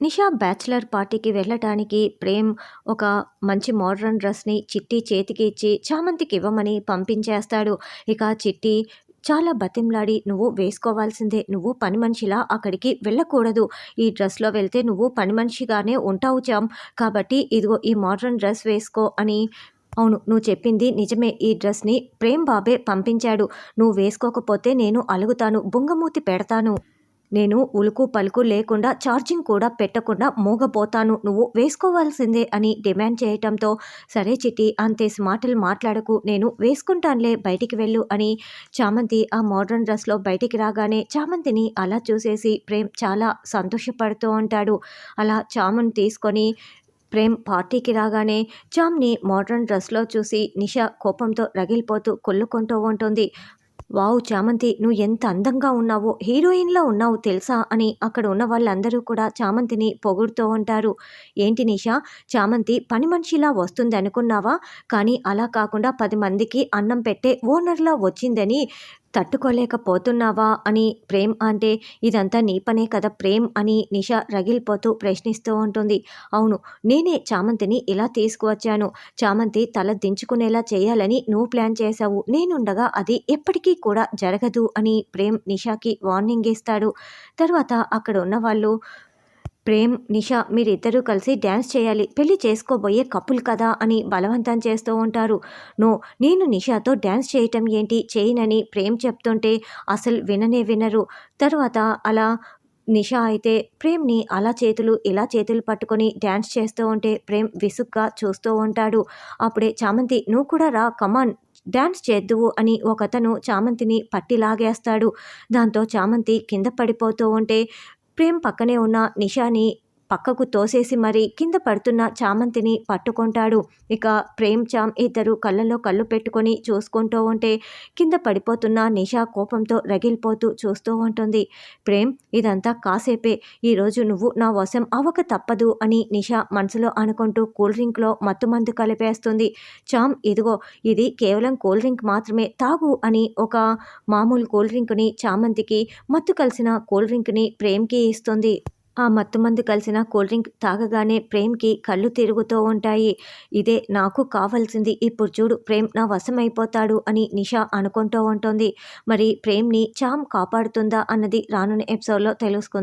నిషా bachelor పార్టీకి వెళ్ళటానికి ప్రేమ్ ఒక మంచి మోడ్రన్ డ్రెస్ని చిట్టి చేతికి ఇచ్చి చామంతికి ఇవ్వమని పంపించేస్తాడు. ఇక చిట్టి చాలా బతిమ్లాడి నువ్వు వేసుకోవాల్సిందే. నువ్వు పని మనిషిలా అక్కడికి వెళ్ళకూడదు. ఈ డ్రెస్లో వెళ్తే నువ్వు పని మనిషిగానే ఉంటావు చామ్. కాబట్టి ఇదిగో ఈ మోడ్రన్ డ్రెస్ వేసుకో అని అవును నువ్వు చెప్పింది నిజమే. ఈ డ్రెస్ని ప్రేమ్ బాబే పంపించాడు. నువ్వు వేసుకోకపోతే నేను అలుగుతాను. బుంగమూతి పెడతాను. నేను ఉలుకు పలుకు లేకుండా ఛార్జింగ్ కూడా పెట్టకుండా మూగపోతాను నువ్వు వేసుకోవాల్సిందే అని డిమాండ్ చేయటంతో సరే చిట్టి అంతేసి మాటలు మాట్లాడకు నేను వేసుకుంటానులే బయటికి వెళ్ళు అని చామంతి ఆ మోడ్రన్ డ్రెస్లో బయటికి రాగానే చామంతిని అలా చూసేసి ప్రేమ్ చాలా సంతోషపడుతూ ఉంటాడు. అలా చాముని తీసుకొని ప్రేమ్ పార్టీకి రాగానే చామ్ని మోడ్రన్ డ్రెస్లో చూసి నిషా కోపంతో రగిలిపోతూ కొల్లుకుంటూ ఉంటుంది. వావ్ చామంతి నువ్వు ఎంత అందంగా ఉన్నావో హీరోయిన్లా ఉన్నావు తెలుసా అని అక్కడ ఉన్న వాళ్ళందరూ కూడా చామంతిని పొగుడుతూ ఉంటారు. ఏంటి నిషా చామంతి పని మనిషిలా వస్తుంది అనుకున్నావా కానీ అలా కాకుండా పది మందికి అన్నం పెట్టే ఓనర్లా వచ్చిందని తట్టుకోలేకపోతున్నావా అని ప్రేమ్ అంటే ఇదంతా నీ పనే కదా ప్రేమ్ అని నిష రగిలిపోతూ ప్రశ్నిస్తూ ఉంటుంది. అవును నేనే చామంతిని ఇలా తీసుకువచ్చాను. చామంతి తల దించుకునేలా చేయాలని నువ్వు ప్లాన్ చేశావు. నేనుండగా అది ఎప్పటికీ కూడా జరగదు అని ప్రేమ్ నిషాకి వార్నింగ్ ఇస్తాడు. తర్వాత అక్కడ ఉన్న వాళ్ళు ప్రేమ్ నిషా మీరిద్దరూ కలిసి డ్యాన్స్ చేయాలి. పెళ్ళి చేసుకోబోయే కప్పులు కదా అని బలవంతం చేస్తూ ఉంటారు. నో నేను నిషాతో డ్యాన్స్ చేయటం ఏంటి? చేయనని ప్రేమ్ చెప్తుంటే అసలు విననే వినరు. తర్వాత అలా నిషా అయితే ప్రేమ్ని అలా చేతులు ఇలా చేతులు పట్టుకొని డ్యాన్స్ చేస్తూ ఉంటే ప్రేమ్ విసుగ్గా చూస్తూ ఉంటాడు. అప్పుడే చామంతి నువ్వు కూడా రా కమాన్ డ్యాన్స్ చేద్దువు అని ఒకతను చామంతిని పట్టి లాగేస్తాడు దాంతో చామంతి కింద పడిపోతూ ఉంటే ప్రేమ్ పక్కనే ఉన్న నిషాని పక్కకు తోసేసి మరి కింద పడుతున్న చామంతిని పట్టుకుంటాడు. ఇక ప్రేమ్ చామ్ ఇద్దరు కళ్ళలో కళ్ళు పెట్టుకొని చూసుకుంటూ ఉంటే కింద పడిపోతున్న నిషా కోపంతో రగిలిపోతూ చూస్తూ ఉంటుంది. ప్రేమ్ ఇదంతా కాసేపే. ఈరోజు నువ్వు నా వశం అవక తప్పదు అని నిషా మనసులో అనుకుంటూ కూల్ డ్రింక్లో మత్తుమందు కలిపేస్తుంది. చామ్ ఇదిగో ఇది కేవలం కూల్ డ్రింక్ మాత్రమే తాగు అని ఒక మామూలు కూల్ డ్రింక్ని చామంతికి మత్తు కలిసిన కూల్ డ్రింక్ని ప్రేమ్కి ఇస్తుంది. ఆ మత్తుమందు కలిసిన కూల్ డ్రింక్ తాగగానే ప్రేమ్కి కళ్ళు తిరుగుతూ ఉంటాయి. ఇదే నాకు కావాల్సింది. ఇప్పుడు చూడు ప్రేమ్ నా వశమైపోతాడు అని నిషా అనుకుంటూ ఉంటుంది. మరి ప్రేమ్ని చామ్ కాపాడుతుందా అన్నది రానున్న ఎపిసోడ్లో తెలుసుకుందాం.